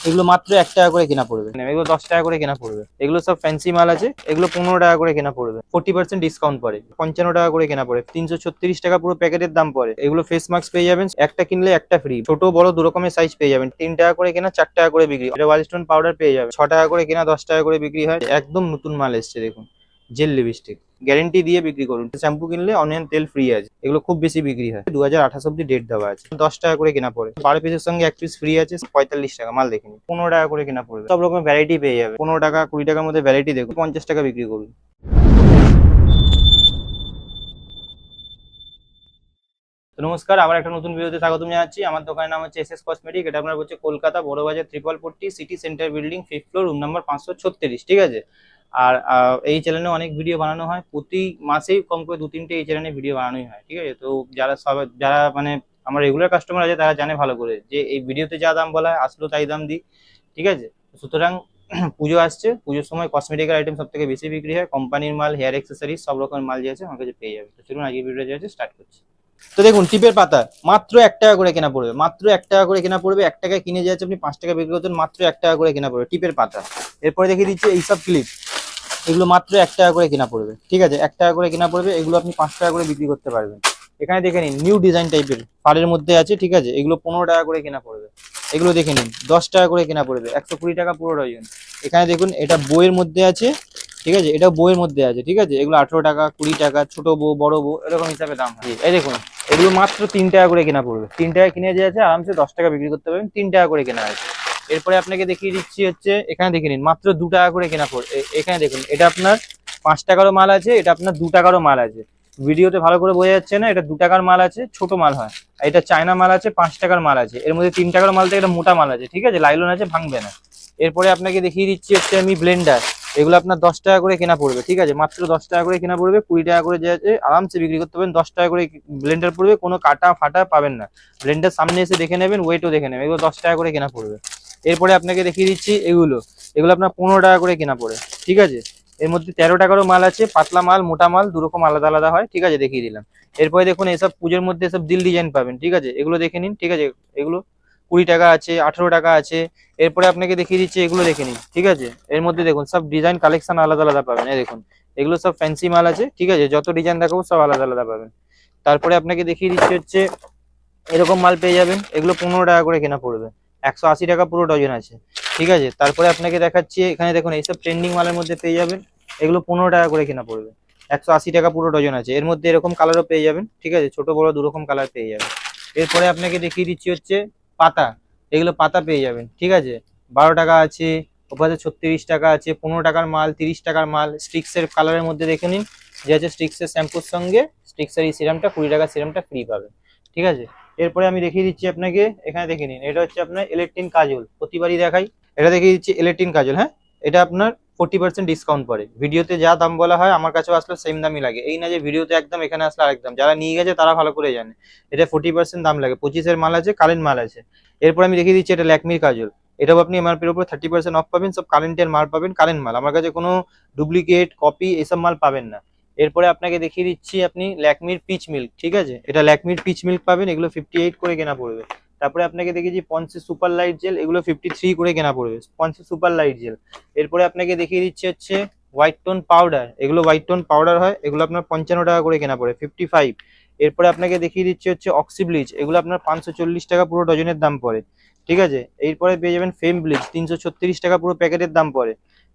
এগুলো মাত্র এক টাকা করে কেনা পড়বে। এগুলো দশ টাকা করে কেনা পড়বে। এগুলো সব ফ্যান্সি মাল আছে, এগুলো পনেরো টাকা করে কেনা পড়বে। ফোর্টি পার্সেন্ট ডিসকাউন্ট পড়ে। পঞ্চান্ন টাকা করে কেনা পড়ে। তিনশো ছত্রিশ টাকা পুরো প্যাকেটের দাম পরে এগুলো ফেস মাস্ক পেয়ে যাবেন, একটা কিনলে একটা ফ্রি ছোট, বড়, দু রকমের সাইজ পেয়ে যাবেন। তিন টাকা করে কেনা, চার টাকা করে বিক্রি। হয় ওয়াল স্টোন পাউডার পেয়ে যাবে ছ টাকা করে কেনা, দশ টাকা করে বিক্রি হয়। একদম নতুন মাল এসছে, দেখুন। জেল লিপস্টিক গ্যারেন্টি দিয়ে বিক্রি করুন। শ্যাম্পু কিনলে অনিয়ন তেল ফ্রি আছে। এগুলো খুব বেশি বিক্রি হয়। দু হাজার আঠাশ অব্দি ডেট দেওয়া আছে। দশ টাকা করে কেনা পড়ে। বারো পিসের সঙ্গে এক পিস ফ্রি আছে। পঁয়তাল্লিশ টাকা, মাল দেখে নিন। পনেরো টাকা করে কেনা পড়বে। সব রকম ভ্যারাইটি পেয়ে যাবে। পনেরো টাকা, কুড়ি টাকার মধ্যে ভ্যারাইটি দেখুন। পঞ্চাশ টাকা বিক্রি করুন। তো নমস্কার, আবার একটা নতুন ভিডিওতে স্বাগতম জানাচ্ছি। আমার দোকানের নাম হচ্ছে এস এস কসমেটিক এটা আপনার হচ্ছে কলকাতা বড়বাজার ত্রিপল পট্টি city centre building fifth floor room number পাঁচশো ছত্রিশ। ঠিক আছে? আর এই চ্যানেলে অনেক ভিডিও বানানো হয়। প্রতি মাসেই কম করে দু তিনটে এই চ্যানেলে ভিডিও বানানোই হয়, ঠিক আছে? তো যারা সব, যারা মানে আমার রেগুলার কাস্টমার আছে, তারা জানে ভালো করে যে এই ভিডিওতে যা দাম বলা হয় আসলেও তাই দাম দিই, ঠিক আছে? সুতরাং পুজো আসছে, পুজোর সময় কসমেটিক্যাল আইটেম সব থেকে বেশি বিক্রি হয় কোম্পানির মাল হেয়ার অ্যাক্সেসরিজ সব রকমের মাল যে আছে, আমার কাছে পেয়ে যাবে। তো চলুন আজকে ভিডিওটা যে আছে স্টার্ট করছি। তো দেখুন, টিপের পাতা, মাত্র এক টাকা করে কেনা পড়বে, মাত্র এক টাকা করে কেনা পড়বে, এক টাকায় কিনে যাচ্ছে আপনি, পাঁচ টাকা বিক্রি করতেন মাত্র এক টাকা করে কেনা পড়বে, টিপের পাতা। এরপরে দেখিয়ে দিচ্ছি এইসব ক্লিপ এগুলো মাত্র এক টাকা করে কেনা পড়বে, ঠিক আছে? এক টাকা করে কেনা পড়বে, এগুলো আপনি পাঁচ টাকা করে বিক্রি করতে পারবেন। এখানে দেখে নিন নিউ ডিজাইন টাইপের পাড়ের মধ্যে আছে, ঠিক আছে? এগুলো পনেরো টাকা করে কেনা পড়বে। এগুলো দেখে নিন, দশ টাকা করে কেনা পড়বে, একশো কুড়ি টাকা পুরো ডজন। এখানে দেখুন, এটা বইয়ের মধ্যে আছে ঠিক আছে? এটা বইয়ের মধ্যে আছে, ঠিক আছে? এগুলো আঠেরো টাকা, কুড়ি টাকা, ছোট বউ, বড় বউ, এরকম হিসাবে দাম হয়। এই দেখুন, এগুলো মাত্র তিন টাকা করে কেনা পড়বে। তিন টাকা কিনে যে আছে, আরামসে দশ টাকা বিক্রি করতে পারবেন, তিন টাকা করে কেনা আছে। এরপরে আপনাকে দেখিয়ে দিচ্ছি হচ্ছে, এখানে দেখে নিন, মাত্র দু টাকা করে কেনা পড়বে এখানে দেখুন, এটা আপনার পাঁচ টাকারও মাল আছে, এটা আপনার দু টাকারও মাল আছে। ভিডিওতে ভালো করে বোঝা যাচ্ছে না, এটা দু টাকার মাল আছে, ছোট মাল হয়। এটা চায়না মাল আছে, পাঁচ টাকার মাল আছে। এর মধ্যে তিন টাকার মাল থেকে এটা মোটা মাল আছে, ঠিক আছে? লাইলন আছে, ভাঙবে না। এরপরে আপনাকে দেখিয়ে দিচ্ছি হচ্ছে আমি ব্লেন্ডার। এগুলো আপনার দশ টাকা করে কেনা পড়বে, ঠিক আছে? মাত্র দশ টাকা করে কেনা পড়বে, কুড়ি টাকা করে যে আছে, আরামসে বিক্রি করতে পারবেন। দশ টাকা করে ব্লেন্ডার পড়বে, কোনো কাটা ফাটা পাবেন না। ব্লেন্ডার সামনে এসে দেখে নেবেন ওয়েটও দেখে নেবেন। এগুলো দশ টাকা করে কেনা পড়বে। এরপরে আপনাকে দেখিয়ে দিচ্ছি এগুলো। এগুলো আপনার পনেরো টাকা করে কেনা পড়ে, ঠিক আছে? এর মধ্যে তেরো টাকারও মাল আছে, পাতলা মাল, মোটা মাল দু রকম আলাদা আলাদা হয়, ঠিক আছে? দেখিয়ে দিলাম। এরপরে দেখুন, এসব পুজোর মধ্যে এসব দিল ডিজাইন পাবেন, ঠিক আছে? এগুলো দেখে নিন, ঠিক আছে? এগুলো কুড়ি টাকা আছে, আঠেরো টাকা আছে। এরপরে আপনাকে দেখিয়ে দিচ্ছি, এগুলো দেখে নিন, ঠিক আছে? এর মধ্যে দেখুন, সব ডিজাইন কালেকশন আলাদা আলাদা পাবেন, এই দেখুন। এগুলো সব ফ্যান্সি মাল আছে, ঠিক আছে? যত ডিজাইন দেখাবো, সব আলাদা আলাদা পাবেন। তারপরে আপনাকে দেখিয়ে দিচ্ছি হচ্ছে, এরকম মাল পেয়ে যাবেন, এগুলো পনেরো টাকা করে কেনা পড়বে। একশো আশি টাকা পুরো ডজন আছে, ঠিক আছে? তারপরে আপনাকে দেখাচ্ছি, এখানে দেখুন, এইসব ট্রেন্ডিং মালের মধ্যে পেয়ে যাবেন, এগুলো পনেরো টাকা করে কেনা পড়বে। একশো আশি টাকা পুরো ডজন আছে। এর মধ্যে এরকম কালারও পেয়ে যাবেন, ঠিক আছে? ছোট, বড় দু রকম কালার পেয়ে যাবেন। এরপরে আপনাকে দেখিয়ে দিচ্ছি হচ্ছে পাতা, এগুলো পাতা পেয়ে যাবেন, ঠিক আছে? বারো টাকা আছে, ওপাশে ছত্রিশ টাকা আছে, পনেরো টাকার মাল, তিরিশ টাকার মাল, স্টিক্সের কালারের মধ্যে দেখে নিন, যে আছে স্টিক্সের শ্যাম্পুর সঙ্গে, স্টিক্সের এই সিরামটা কুড়ি টাকার সিরামটা ফ্রি পাবেন, ঠিক আছে? এরপরে আমি দেখিয়ে দিচ্ছি আপনাকে, এখানে দেখে নিন, এটা হচ্ছে আপনার ইলেকট্রিন কাজল, প্রতিবারই দেখাই, এটা দেখিয়ে দিচ্ছি ইলেকট্রিন কাজল হ্যাঁ? এটা আপনার ফোর্টি পার্সেন্ট ডিসকাউন্ট পড়ে। ভিডিওতে যা দাম বলা হয়, আমার কাছেও আসলে সেম দামই লাগে। এই না যে ভিডিওতে একদম এখানে আসলে আরেক দাম। যারা নিয়ে গেছে, তারা ভালো করে জানে। এটা ফোর্টি পার্সেন্ট দাম লাগে। পঁচিশের মাল আছে কারেন্ট মাল আছে। এরপর আমি দেখিয়ে দিচ্ছি, এটা ল্যাকমির কাজল। এটাও আপনি এমআরপির উপর থার্টি পার্সেন্ট অফ পাবেন, সব কারেন্টের মাল পাবেন কারেন্ট মাল। আমার কাছে কোনো ডুপ্লিকেট কপি এসব মাল পাবেন না। এরপরে আপনাকে দেখিয়ে দিচ্ছি আপনি ল্যাকমির পিচ মিল্ক ঠিক আছে? এটা ল্যাকমির পিচ মিল্ক পাবেন, এগুলো ফিফটি এইট করে কেনা পড়বে। তারপরে আপনাকে দেখিয়েছি পঞ্চে সুপার লাইট জেল, এগুলো ফিফটি থ্রি করে কেনা পড়বে। পঞ্চে সুপার লাইট জেল। এরপরে আপনাকে দেখিয়ে দিচ্ছে হচ্ছে হোয়াইট টোন পাউডার এগুলো হোয়াইট টোন পাউডার হয়, এগুলো আপনার পঞ্চান্ন টাকা করে কেনা পড়ে ফিফটি ফাইভ এরপরে আপনাকে দেখিয়ে দিচ্ছে হচ্ছে অক্সিব্লিচ এগুলো আপনার পাঁচশো চল্লিশ টাকা পুরো ডজনের দাম পড়ে। ঠিক আছে? এরপরে পেয়ে যাবেন ফেম ব্লিচ তিনশো ছত্রিশ টাকা পুরো প্যাকেটের দাম পড়ে।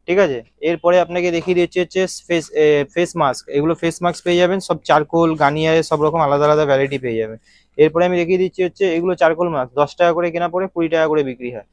ঠিক আছে? এরপরে আপনাকে দেখিয়ে দিচ্ছি হচ্ছে ফেস ফেস মাস্ক এগুলো ফেস মাস্ক পেয়ে যাবেন, সব চারকোল গানিয়ারে সব রকম আলাদা আলাদা ভ্যারাইটি পেয়ে যাবেন। এরপরে আমি দেখিয়ে দিচ্ছি হচ্ছে এগুলো চারকোল মাস্ক দশ টাকা করে কেনা পড়ে, কুড়ি টাকা করে বিক্রি হয়।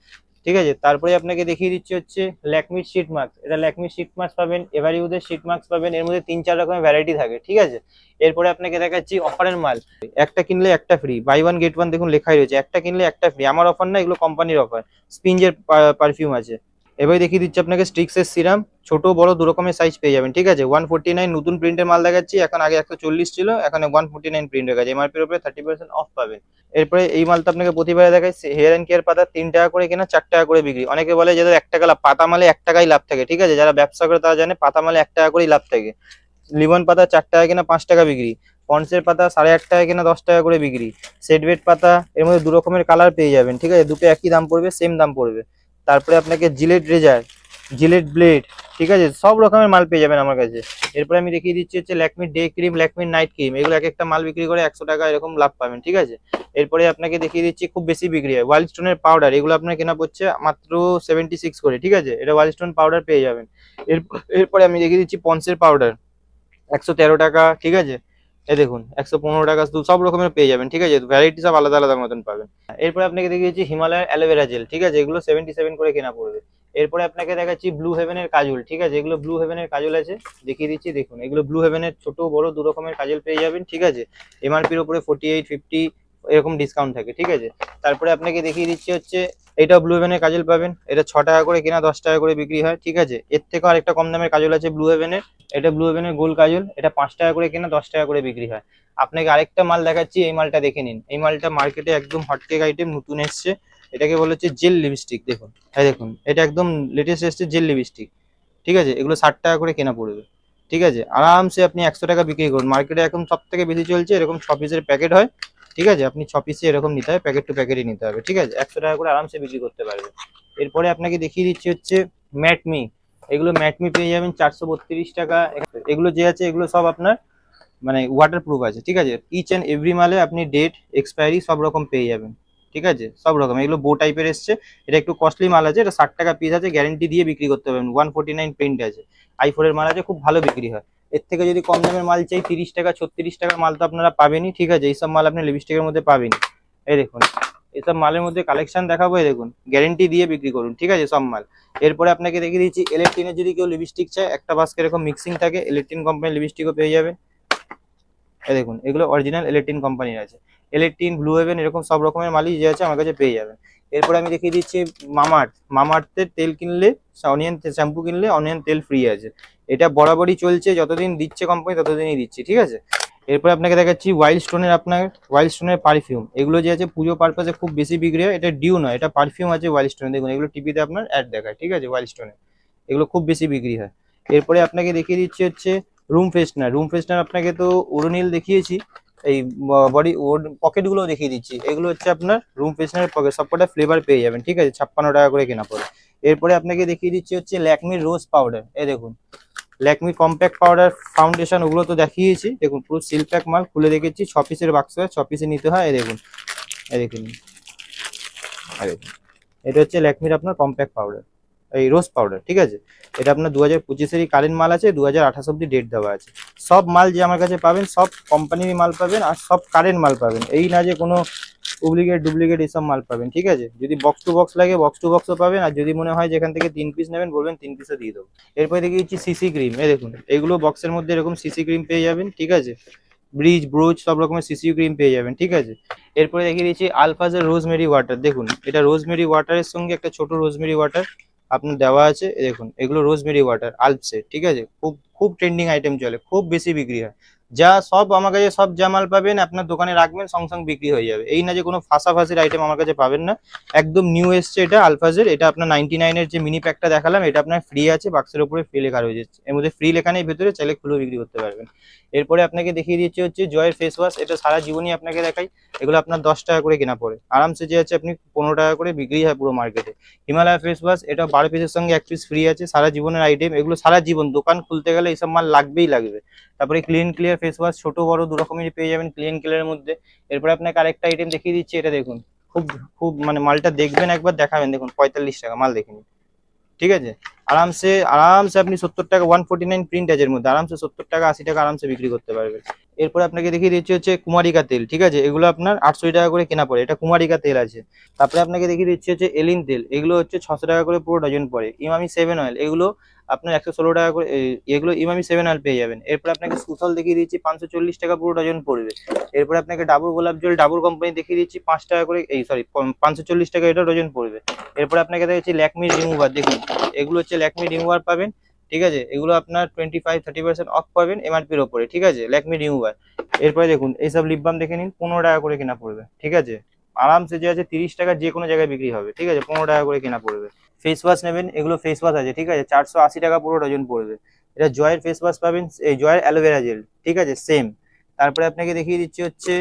ঠিক আছে? তারপরে আপনাকে দেখিয়ে দিচ্ছি হচ্ছে ল্যাকমির শিট মাস্ক এটা ল্যাকমির শিট মাস্ক পাবেন এভারিউদের শিট মাস্ক পাবেন, এর মধ্যে তিন চার রকমের ভ্যারাইটি থাকে। ঠিক আছে? এরপরে আপনাকে দেখাচ্ছি অফারের মাল। একটা কিনলে একটা free buy one get one দেখুন লেখাই রয়েছে। একটা কিনলে একটা ফ্রি আমার অফার না, এগুলো কোম্পানির অফার স্পিঞ্জের পারফিউম আছে। এবারে দেখিয়ে দিচ্ছি আপনাকে স্টিক্সের সিরাম ছোট, বড়, দু রকমের সাইজ পেয়ে যাবেন, ঠিক আছে? ওয়ান ফোর্টি নাইন নতুন প্রিন্টের মাল দেখাচ্ছি, এখন আগে একশো চল্লিশ ছিল, এখন ওয়ান ফোর্টি নাইন প্রিন্ট হয়ে গেছে এমআরপির উপরে থার্টি পার্সেন্ট অফ পাবেন এরপরে এই মালটা আপনাকে প্রতিবারে দেখাই হেয়ার অ্যান্ড কেয়ার পাতা তিন টাকা করে কেনা, চার টাকা করে বিক্রি। অনেকে বলে যাদের এক টাকা লাভ, পাতা মালে এক টাকাই লাভ থাকে। ঠিক আছে? যারা ব্যবসা করে তারা জানে, পাতা মালে এক টাকা করেই লাভ থাকে। লিমন পাতা চার টাকা কেনা, পাঁচ টাকা বিক্রি। পন্সের পাতা সাড়ে আট টাকা কেনা, দশ টাকা করে বিক্রি। সেট বেড পাতা, এর মধ্যে দু রকমের কালার পেয়ে যাবেন, ঠিক আছে? দুটো একই দাম পড়বে সেম দাম পড়বে। তারপরে আপনাকে জিলেট রেজার জিলেট ব্লেড ঠিক আছে? সব রকমের মাল পেয়ে যাবেন আমার কাছে। এরপরে আমি দেখিয়ে দিচ্ছি হচ্ছে ল্যাকমির ডে ক্রিম ল্যাকমির নাইট ক্রিম এগুলো এক একটা মাল বিক্রি করে একশো টাকা এরকম লাভ পাবেন, ঠিক আছে? এরপরে আপনাকে দেখিয়ে দিচ্ছি খুব বেশি বিক্রি হয়। ওয়াইল্ড স্টোনের পাউডার এগুলো আপনার কেনা পড়ছে মাত্র সেভেন্টি সিক্স করে, ঠিক আছে? এটা ওয়াইল্ড স্টোন পাউডার পেয়ে যাবেন। এর, এরপরে আমি দেখিয়ে দিচ্ছি পন্সের পাউডার একশো তেরো টাকা, ঠিক আছে? এই দেখুন, একশো পনেরো টাকা সব রকমের পেয়ে যাবেন, ঠিক আছে? ভ্যারাইটি সব আলাদা আলাদা মতন পাবেন। এরপরে আপনাকে দেখিয়েছি হিমালয়ের অ্যালোভেরা জেল ঠিক আছে? এগুলো সেভেন্টি সেভেন করে কেনা পড়বে। এরপরে আপনাকে দেখাচ্ছি ব্লু হেভেনের কাজল, ঠিক আছে? এগুলো ব্লু হেভেনের কাজল আছে, দেখিয়ে দিচ্ছি, দেখুন, এগুলো ব্লু হেভেনের ছোট, বড়, দু রকমের কাজল পেয়ে যাবেন, ঠিক আছে? এমআরপির উপরে ফোর্টি এইট ফিফটি এরকম ডিসকাউন্ট থাকে, ঠিক আছে? তারপরে আপনাকে দেখিয়ে দিচ্ছি হচ্ছে এটাও ব্লু হেভেনের কাজল পাবেন। এটা ছ টাকা করে কেনা, দশ টাকা করে বিক্রি হয়, ঠিক আছে? এর থেকেও আরেকটা কম দামের কাজল আছে ব্লু হেভেনের এটা ব্লু হেভেনের গোল কাজল। এটা পাঁচ টাকা করে কেনা, দশ টাকা করে বিক্রি হয়। আপনাকে আরেকটা মাল দেখাচ্ছি, এই মালটা দেখে নিন। এই মালটা মার্কেটে একদম হটকেক আইটেম নতুন এসছে। এটাকে বলা হচ্ছে জেল লিপস্টিক দেখুন। হ্যাঁ দেখুন, এটা একদম লেটেস্ট এসছে জেল লিপস্টিক ঠিক আছে? এগুলো ষাট টাকা করে কেনা পড়বে, ঠিক আছে? আরামসে আপনি একশো টাকা বিক্রি করুন। মার্কেটে এখন সব থেকে বেশি চলছে, এরকম ছ পিসের প্যাকেট হয়। ঠিক আছে? আপনি ছ পিসে এরকম নিতে হবে প্যাকেট টু প্যাকেটই নিতে হবে, ঠিক আছে? একশো টাকা করে আরামসে বিক্রি করতে পারবে এরপরে আপনাকে দেখিয়ে দিচ্ছি হচ্ছে ম্যাটমি এগুলো ম্যাটমি পেয়ে যাবেন চারশো বত্রিশ টাকা। এগুলো যে আছে, এগুলো সব আপনার মানে ওয়াটার প্রুফ আছে, ঠিক আছে? ইচ অ্যান্ড এভরি মালে আপনি ডেট এক্সপায়ারি সব রকম পেয়ে যাবেন, ঠিক আছে? সব রকম। এগুলো বো টাইপের এসছে। এটা একটু কস্টলি মাল আছে, এটা ষাট টাকা পিস আছে গ্যারেন্টি দিয়ে বিক্রি করতে পারবেন। ওয়ান ফোর্টি নাইন প্রিন্ট আছে আই ফোরের মাল আছে, খুব ভালো বিক্রি হয়। এর থেকে যদি কম দামের মাল চাই, তিরিশ টাকা, ছত্রিশ টাকার মাল তো আপনারা পাবেনই, ঠিক আছে? এইসব মাল আপনি লিপস্টিকের মধ্যে পাবেনই। এই দেখুন, এইসব মালের মধ্যে কালেকশন দেখাবো, এই দেখুন গ্যারেন্টি দিয়ে বিক্রি করুন, ঠিক আছে? সব মাল। এরপরে আপনাকে দেখিয়ে দিচ্ছি ইলেকট্রিনের যদি কেউ লিপস্টিক চায়, একটা বাস্কে এরকম মিক্সিং থাকে ইলেকট্রিন কোম্পানির লিপস্টিকও পেয়ে যাবেন। এই দেখুন, এগুলো অরিজিনাল ইলেকট্রিন কোম্পানির আছে। ইলেকট্রিন ব্লু হেভেন এরকম সব রকমের মালই যে আছে, আমার কাছে পেয়ে যাবেন। এরপরে আমি দেখিয়ে দিচ্ছি মামার্থ মামার্থের তেল কিনলে অনিয়ন শ্যাম্পু কিনলে অনিয়ন তেল ফ্রি আছে। এটা বরাবরই চলছে, যতদিন দিচ্ছে কোম্পানি ততদিনই দিচ্ছি, ঠিক আছে? এরপরে আপনাকে দেখাচ্ছি ওয়াইল্ড স্টোনের আপনার ওয়াইল্ড স্টোনের পারফিউম এগুলো যে আছে, পুজো পারপাসে খুব বেশি বিক্রি হয়, এটা ডিউ নয়, এটা পারফিউম আছে ওয়াইল্ড স্টোনে দেখুন, এগুলো টিভিতে আপনার অ্যাড দেখায়, ঠিক আছে ওয়াইল্ড স্টোনে এগুলো খুব বেশি বিক্রি হয়। এরপরে আপনাকে দেখিয়ে দিচ্ছি হচ্ছে রুম ফ্রেশনার রুম ফ্রেশনার আপনাকে তো ওরোনিল দেখিয়েছি, এই বডি পকেটগুলো দেখিয়ে দিচ্ছি। এগুলো হচ্ছে আপনার রুম ফ্রেশনারের পকেট সবকটা ফ্লেভার পেয়ে যাবেন, ঠিক আছে, ছাপ্পান্ন টাকা করে কেনা পড়ে। এরপরে আপনাকে দেখিয়ে দিচ্ছি হচ্ছে ল্যাকমির রোজ পাউডার এই দেখুন ল্যাকমি পাউডার ফাউন্ডেশন ওগুলো তো দেখিয়েছি। দেখুন, পুরো সিল প্যাক মাল, খুলে দেখেছি। ছ পিসের বাক্স ছ পিসে নিতে হয়। দেখুন, এই দেখুন এই দেখুন। এটা হচ্ছে ল্যাকমির আপনার কম্প্যাক্ট পাউডার এই রোজ পাউডার ঠিক আছে? এটা আপনার দু হাজার পঁচিশেরই কারেন্ট মাল আছে দু হাজার আঠাশ অব্দি ডেট দেওয়া আছে। সব মাল যে আমার কাছে পাবেন, সব কোম্পানির মাল পাবেন আর সব কারেন্ট মাল পাবেন। এই না যে কোনো ডুপ্লিকেট ডুপ্লিকেট এইসব মাল পাবেন, ঠিক আছে? যদি বক্স টু বক্স লাগে বক্স টু বক্সও পাবেন, আর যদি মনে হয় যেখান থেকে তিন পিস নেবেন, বলবেন তিন পিসও দিয়ে দেবো। এরপরে দেখে দিচ্ছি সিসি ক্রিম এ দেখুন, এগুলো বক্সের মধ্যে এরকম সিসি ক্রিম পেয়ে যাবেন, ঠিক আছে? ব্রিজ ব্রোচ সব রকমের সিসি ক্রিম পেয়ে যাবেন, ঠিক আছে? এরপরে দেখিয়ে দিচ্ছি আলফাজের রোজমেরি ওয়াটার দেখুন, এটা রোজমেরি ওয়াটারের সঙ্গে একটা ছোট রোজমেরি ওয়াটার আপনার দেওয়া আছে দেখুন, এগুলো রোজমেরি ওয়াটার আলপসের ঠিক আছে? খুব খুব ট্রেন্ডিং আইটেম চলে, খুব বেশি বিক্রি হয়। যা সব আমার কাছে সব যা মাল পাবেন, আপনার দোকানে রাখবেন, সঙ্গে সঙ্গে বিক্রি হয়ে যাবে। এই না যে কোনো ফাঁসাফাঁসির আইটেম আমার কাছে পাবেন না। একদম নিউ এসছে এটা আলফাজের এটা আপনার নাইনটি নাইনের যে মিনি প্যাকটা দেখালাম, এটা আপনার ফ্রি আছে বাক্সের উপরে ফ্রি লেখা রয়েছে। এর মধ্যে ফ্রি লেখা নেই, ভেতরে চাইলে খুলেও বিক্রি করতে পারবেন। এরপরে আপনাকে দেখিয়ে দিচ্ছে হচ্ছে জয়ের ফেস ওয়াশ এটা সারা জীবনই আপনাকে দেখাই। এগুলো আপনার দশ টাকা করে কেনা পড়ে। আরামসে যে আছে আপনি পনেরো টাকা করে বিক্রি হয় পুরো মার্কেটে হিমালয় ফেস ওয়াশ এটা বারো পিসের সঙ্গে এক পিস ফ্রি আছে, সারা জীবনের আইটেম এগুলো সারা জীবন, দোকান খুলতে গেলে এইসব মাল লাগবেই লাগবে। তারপরে ক্লিন ক্লিয়ার ফেস ওয়াশ ছোট, বড়, দু রকমেরই পেয়ে যাবেন ক্লিন ক্লিয়ারের মধ্যে। এরপরে আপনাকে আরেকটা আইটেম দেখিয়ে দিচ্ছি, এটা দেখুন। খুব খুব মানে মালটা দেখবেন একবার, দেখাবেন। দেখুন, পঁয়তাল্লিশ টাকা, মাল দেখে ঠিক আছে? আরামসে আরামসে আপনি সত্তর টাকা ওয়ান ফোর্টি নাইন প্রিন্ট আছে এর মধ্যে। আরামসে সত্তর টাকা, আশি টাকা আরামসে বিক্রি করতে পারবেন। এরপরে আপনাকে দেখিয়ে দিচ্ছি হচ্ছে কুমারিকা তেল, ঠিক আছে? এগুলো আপনার আটশো টাকা করে কেনা পড়ে। এটা কুমারিকা তেল আছে। তারপরে আপনাকে দেখিয়ে দিচ্ছি হচ্ছে এলিন তেল। এগুলো হচ্ছে ছশো টাকা করে পুরো ডজন পড়ে। ইমামি সেভেন অয়েল এগুলো আপনার একশো ষোলো টাকা করে এগুলো ইমামি সেভেন অয়েল পেয়ে যাবেন। এরপরে আপনাকে সুথল দেখিয়ে দিচ্ছি, পাঁচশো চল্লিশ টাকা পুরো ডজন পড়বে। এরপরে আপনাকে ডাবর গোলাপ জল, ডাবর কোম্পানি দেখিয়ে দিচ্ছি, পাঁচ টাকা করে, এই সরি পাঁচশো চল্লিশ টাকা এটা ডজন পড়বে। এরপরে আপনাকে দেখাচ্ছি ল্যাকমি রিমুভার, দেখুন, এগুলো হচ্ছে ল্যাকমি রিমুভার পাবেন, ঠিক আছে? এগুলো আপনার twenty five thirty percent off পাবেন এমআরপির ওপরে, ঠিক আছে? ল্যাকমি রিমুভার। এরপরে দেখুন, এইসব লিপ বাম দেখে নিন, পনেরো টাকা করে কেনা পড়বে, ঠিক আছে? আরামসে যে আছে তিরিশ টাকা যে কোনো জায়গায় বিক্রি হবে, ঠিক আছে? পনেরো টাকা করে কেনা পড়বে। ফেস ওয়াশ নেবেন, এগুলো ফেস ওয়াশ আছে, ঠিক আছে? চারশো আশি টাকা পুরো ডজন পড়বে। এটা জয়ের ফেস ওয়াশ পাবেন, এই জয়ের অ্যালোভেরা জেল, ঠিক আছে? সেম তারপরে আপনাকে দেখিয়ে দিচ্ছি হচ্ছে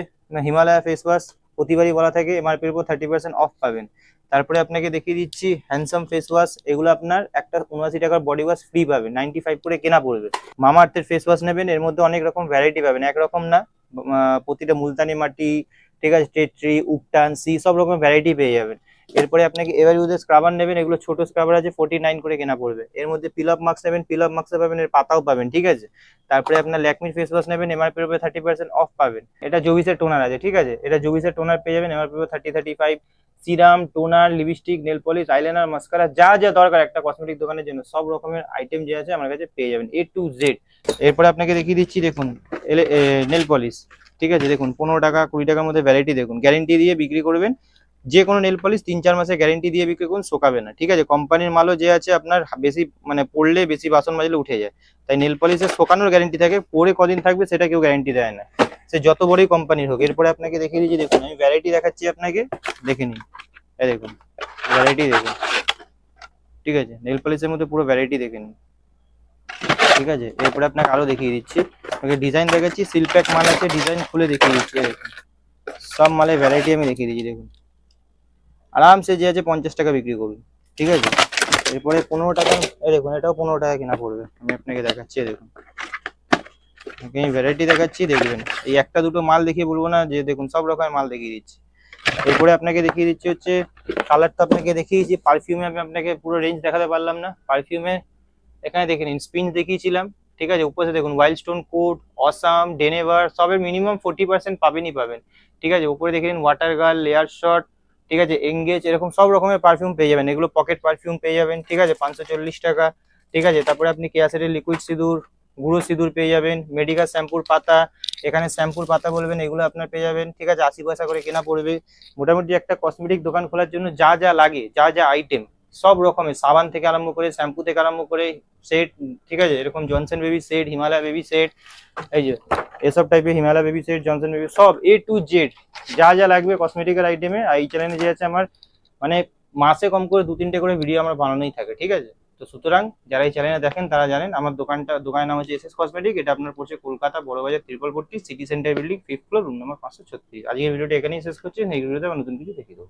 হিমালয়া ফেস ওয়াশ প্রতিবারই বলা থাকে এমআরপির উপর থার্টি পার্সেন্ট অফ পাবেন। তারপরে আপনাকে দেখিয়ে দিচ্ছি হ্যান্ডসাম ফেস ওয়াশ এগুলো আপনার একটা উনআশি টাকার বডি ওয়াশ ফ্রি পাবেন নাইনটি ফাইভ করে কেনা পড়বে। মামা আর্থের ফেস ওয়াশ নেবেন, এর মধ্যে অনেক রকম ভ্যারাইটি পাবেন, একরকম না প্রতিটা মুলতানি মাটি ঠিক আছে টেট্রি উপটান, সি, সব রকম ভ্যারাইটি পেয়ে যাবেন। এরপরে আপনাকে এবার ইউজের স্ক্রাবার নেবেন, এগুলো ছোট স্ক্রাবার আছে ফোর্টি নাইন করে কেনা পড়বে। এর মধ্যে পিল আপ মার্কস নেবেন পিল আপ মার্কসে পাবেন, এর পাতাও পাবেন, ঠিক আছে? তারপরে আপনার ল্যাকমির ফেস ওয়াশ নেবেন এমআরপির উপরে থার্টি পার্সেন্ট অফ পাবেন। এটা জবিসের টোনার আছে, ঠিক আছে? এটা জবিসের টোনার পেয়ে যাবেন এমআরপির উপর thirty thirty five serum toner lipstick nail polish eyeliner mascara যা যা দরকার একটা কসমেটিক দোকানের জন্য, সব রকমের আইটেম যে আছে, আমার কাছে পেয়ে যাবেন এ টু জেড এরপরে আপনাকে দেখিয়ে দিচ্ছি, দেখুন নেল পলিশ ঠিক আছে? দেখুন, পনেরো টাকা, কুড়ি টাকার মধ্যে ভ্যারাইটি দেখুন। গ্যারেন্টি দিয়ে বিক্রি করবেন। যে কোনো নেল পলিশ তিন চার মাসে গ্যারেন্টি দিয়ে বিক্রি করুন, শোকাবে না। ঠিক আছে? কোম্পানির মালও যে আছে, আপনার বেশি মানে পড়লে বেশি বাসন মাজলে উঠে যায়। তাই নেল পলিশের শোকানোর গ্যারেন্টি থাকে। পরে কদিন থাকবে সেটা কেউ গ্যারেন্টি দেয় না। সে যত বড়ই কোম্পানির হোক। এরপরে আপনাকে দেখিয়ে দিচ্ছি, দেখুন, আমি ভ্যারাইটি দেখাচ্ছি আপনাকে। দেখে নিন। দেখুন ভ্যারাইটি দেখুন। ঠিক আছে? নেল পলিশের মধ্যে পুরো ভ্যারাইটি দেখে নিন। ঠিক আছে? এরপরে আপনাকে আরও দেখিয়ে দিচ্ছি। আপনাকে ডিজাইন দেখাচ্ছি সিল প্যাক মাল আছে ডিজাইন খুলে দেখিয়ে দিচ্ছি সব মালের ভ্যারাইটি আমি দেখিয়ে দিচ্ছি, দেখুন। আরামসে যে আছে পঞ্চাশ টাকা বিক্রি করুন, ঠিক আছে? এরপরে পনেরো টাকা দেখুন, এটাও পনেরো টাকা কেনা পড়বে। আমি আপনাকে দেখাচ্ছি দেখুন। আমি ভ্যারাইটি দেখাচ্ছি, দেখবেন। এই একটা দুটো মাল দেখিয়ে বলব না, যে দেখুন, সব রকমের মাল দেখিয়ে দিচ্ছি। এরপরে আপনাকে দেখিয়ে দিচ্ছি হচ্ছে কালার তো আপনাকে দেখিয়েছি পারফিউমে আমি আপনাকে পুরো রেঞ্জ দেখাতে পারলাম না। পারফিউমে এখানে দেখে নিন স্পিন দেখিয়েছিলাম, ঠিক আছে? উপরে দেখুন wild stone code awesome Denver সবের মিনিমাম ফোর্টি পার্সেন্ট পাবেনই পাবেন, ঠিক আছে? উপরে দেখে নিন ওয়াটার গার্ল লেয়ার শট ঠিক আছে? এঙ্গেজ এরকম সব রকমের পারফিউম পেয়ে যাবেন। এগুলো পকেট পারফিউম পেয়ে যাবেন, ঠিক আছে? পাঁচশো চল্লিশ টাকা, ঠিক আছে? তারপরে আপনি কেয়াসেটের লিকুইড সিঁদুর, গুঁড়ো সিঁদুর পেয়ে যাবেন মেডিকাল শ্যাম্পুর পাতা, এখানে শ্যাম্পুর পাতা বলবেন, এগুলো আপনার পেয়ে যাবেন, ঠিক আছে? আশি পয়সা করে কেনা পড়বে। মোটামুটি একটা কসমেটিক দোকান খোলার জন্য যা যা লাগে, যা যা আইটেম সব রকমের, সাবান থেকে আরম্ভ করে, শ্যাম্পু থেকে আরম্ভ করে, সেট, ঠিক আছে? এরকম Johnson baby set, Himalaya baby set, এই যে, এসব টাইপের Himalaya baby set, Johnson baby, সব এ টু জেড যা যা লাগবে কসমেটিক্যাল আইটেমে এই চ্যানেলে যে আছে আমার মানে মাসে কম করে দু তিনটে করে ভিডিও আমার বানানোই থাকে, ঠিক আছে? তো সুতরাং, যারা এই চ্যানেলে দেখেন, তারা জানেন, আমার দোকানটা, দোকানের নাম হচ্ছে এস এস কসমেটিক এটা আপনার পড়ছে Kolkata, Burrabazar triple forty city centre building fifth floor room number পাঁচশো ছত্রিশ। আজকের ভিডিওটা এখানেই শেষ করছি এই ভিডিওতে আবার নতুন কিছু দেখিয়ে দেবো।